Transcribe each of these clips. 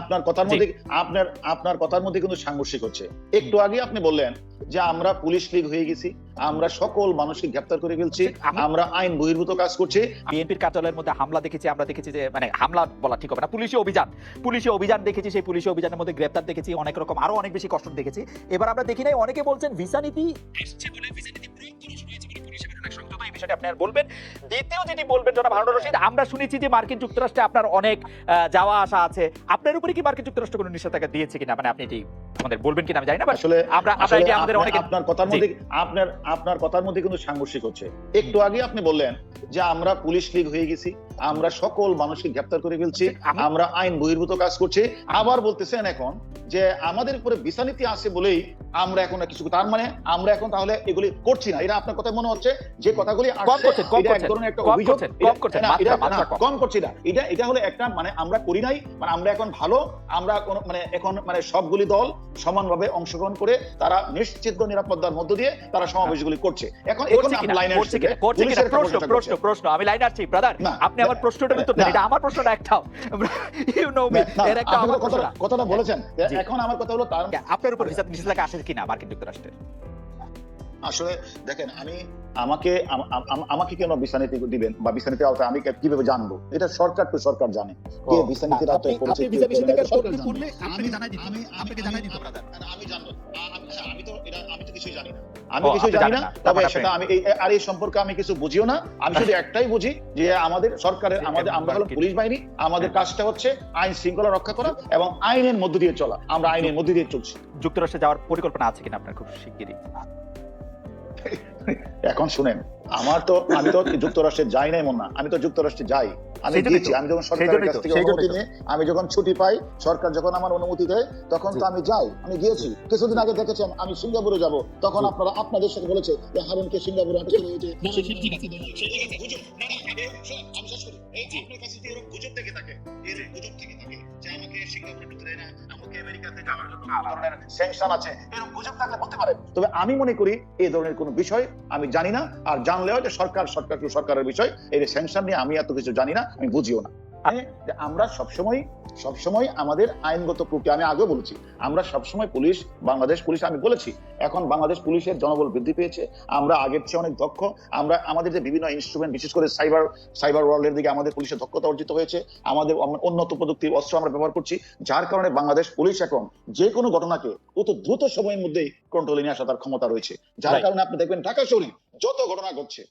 আপনার কথার মধ্যে আপনার আপনার কথার মধ্যে কিন্তু সাংঘর্ষিক হচ্ছে। একটু আগে আপনি বললেন যে আমরা পুলিশ লীগ হয়ে গেছি আমরা সকল মানুষকে গ্রেপ্তার করে ফেলছি আমরা আইন বহির্ভূত কাজ করছি। বিএনপির কার্যালয়ের মধ্যে হামলা দেখেছি আমরা দেখেছি যে মানে হামলা বলা ঠিক হবে না পুলিশি অভিযান পুলিশি অভিযান দেখেছি সেই পুলিশি অভিযানের মধ্যে গ্রেপ্তার দেখেছি অনেক রকম আরও অনেক বেশি কষ্ট দেখেছি। এবার আমরা দেখি নাই অনেকে বলছেন ভিসা নীতি এসছে ভিসা নীতি আপনি আর বলবেন। দ্বিতীয় যেটি বলবেন জনাব হারুন রশিদ আমরা শুনেছি যে মার্কিন যুক্তরাষ্ট্রে আপনার অনেক যাওয়া আসা আছে। আপনার উপরে কি মার্কিন যুক্তরাষ্ট্র কোনো নিষেধাজ্ঞা দিয়েছে কিনা? মানে আপনি এটি আমাদের বলবেন কিনা আমি জানি না but আসলে আমরা আমরা এটি আমাদের অনেকে আপনার কথার মধ্যে আপনার আপনার কথার মধ্যে কিন্তু সাংঘর্ষিক হচ্ছে। একটু আগে আপনি বললেন যে আমরা পুলিশ লীগ হয়ে গেছি আমরা সকল মানুষকে গ্রেপ্তার করে ফেলছি আমরা আইন বহির্ভূত কাজ করছি। আবার বলতেছেন এখন যে আমাদের উপরে ভিসা নীতি আছে বলেই আমরা এখন কিছু তার মানে আমরা এখন তাহলে এগুলি করছি না। এটা আপনার কথা মনে হচ্ছে যে কথাগুলি কম ধরনের একটা অভিযোগ। করছি না। এটা এটা হলো একটা মানে আমরা করি নাই মানে আমরা এখন ভালো আমরা কোন মানে এখন মানে সবগুলি দল সমানভাবে অংশগ্রহণ করে তারা নিশ্চিত নিরাপত্তার মধ্য দিয়ে তারা সমাবেশগুলি করছে। এখন এখন লাইনে করছে কিনা? করছে কিনা? প্রশ্ন প্রশ্ন প্রশ্ন। আমি লাইন ব্রাদার আপনি আমার প্রশ্নটার উত্তর দেন। এটা আমার প্রশ্নটা একটাও ইউ নো মি এর একটা আমার কথাটা বলেছেন। এখন আমার কথা হলো তার আপনার উপর ভিসা নিষেধাজ্ঞা আসে কিনা মার্কিন যুক্তরাষ্ট্রে আসলে দেখেন আমি আমাকে আম- আম- আমাকে কেন বিছানিতে দিবেন বা বিছানিতে আওতায় আমি কীভাবে জানব? এটা সরকার তো সরকার জানে। কে বিছানিতে আওতায় পড়েছে আমি আমি- আপনাকে জানাই দিতে আমি- জানব। হ্যাঁ, আমি তো এটা আমি তো কিছুই জানি না। আমি কিছু জানি না। তবে সেটা আমি আর এই সম্পর্কে আমি কিছু বুঝিও না আমি শুধু একটাই বুঝি যে আমাদের সরকারের আমাদের আমরা হলো পুলিশ বাহিনী আমাদের হ্যাঁ। কাজটা হচ্ছে আইন শৃঙ্খলা রক্ষা করা এবং আইনের মধ্য দিয়ে চলা আমরা আইনের মধ্য দিয়ে চলছি যুক্তরাষ্ট্রে যাওয়ার পরিকল্পনা আছে কিনা আপনার খুব শিগগিরই এখন শুনেন আমার তো আমি তো যুক্তরাষ্ট্রে যাই নাই মন না আমি তো যুক্তরাষ্ট্রে যাই। আমি গিয়েছি আমি যখন সরকারের কাছ থেকে অনুমতি নিয়ে আমি যখন ছুটি পাই সরকার যখন আমার অনুমতি দেয় তখন তো আমি যাই আমি গিয়েছি। কিছুদিন আগে দেখেছেন আমি সিঙ্গাপুরে যাব। তখন আপনারা আপনাদের সাথে বলেছে যে হারুনকে সিঙ্গাপুরে আটকে করে আমি শেষ করি। এই আপনার কাছে যদি এরকম গুজব থেকে থাকে এর গুজব থেকে থাকে যে আমাকে সিঙ্গাপুরে ঢুকতে দেয় না আমাকে আমেরিকাতে যাওয়ার জন্য ধরনের আছে এরকম গুজব থাকলে বলতে পারেন তবে আমি মনে করি এই ধরনের কোনো বিষয় আমি জানি না আর জানলেও যে সরকার সরকার সরকারের বিষয় এই স্যাংশন নিয়ে আমি এত কিছু জানি না আমি বুঝিও না। মানে আমরা সবসময় সবসময় আমাদের আইনগত প্রক্রিয়া আমি আগেও বলেছি আমরা সবসময় পুলিশ বাংলাদেশ পুলিশ আমি বলেছি এখন বাংলাদেশ পুলিশের জনবল বৃদ্ধি পেয়েছে আমরা আগের চেয়ে অনেক দক্ষ আমরা আমাদের যে বিভিন্ন ইনস্ট্রুমেন্ট বিশেষ করে সাইবার সাইবার ওয়ার্ল্ডের দিকে আমাদের পুলিশের দক্ষতা অর্জিত হয়েছে আমাদের উন্নত প্রযুক্তির অস্ত্র আমরা ব্যবহার করছি যার কারণে বাংলাদেশ পুলিশ এখন যে কোনো ঘটনাকে অত দ্রুত সময়ের মধ্যেই কন্ট্রোলে নিয়ে আসা তার ক্ষমতা রয়েছে। যার কারণে আপনি দেখবেন ঢাকা শহরে যত ঘটনা ঘটছে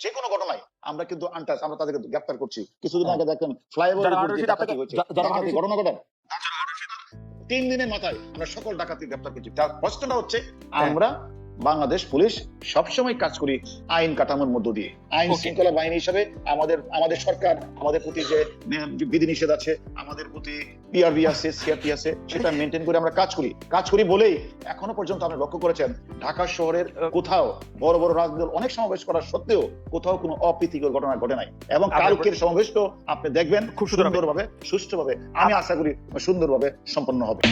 যে কোনো ঘটনায় আমরা কিন্তু আনটাস আমরা তাদেরকে গ্রেপ্তার করছি কিছুদিন হ্যাঁ। আগে দেখেন ফ্লাইওভার ঘটনা ঘটান তিন দিনের মাথায় আমরা সকল ডাকাতি গ্রেপ্তার করছি তার প্রশ্নটা হচ্ছে হ্যাঁ। আমরা বাংলাদেশ পুলিশ সবসময় কাজ করি আইন কাঠামোর মধ্য দিয়ে। আইন শৃঙ্খলা বাহিনী হিসেবে আমাদের আমাদের সরকার আমাদের প্রতি যে বিধিনিষেধ আছে আমাদের প্রতি পিআরবি আছে সিআরপি আছে সেটা মেনটেন করে আমরা কাজ করি। কাজ করি বলেই এখনও পর্যন্ত আপনি লক্ষ্য করেছেন ঢাকা শহরের কোথাও বড় বড় রাজনীতি দল অনেক সমাবেশ করার সত্ত্বেও কোথাও কোনো অপ্রীতিকর ঘটনা ঘটে নাই। এবং কালকের সমাবেশ তো আপনি দেখবেন খুব। সুন্দরভাবে সুষ্ঠুভাবে। আমি আশা করি সুন্দরভাবে সম্পন্ন হবে।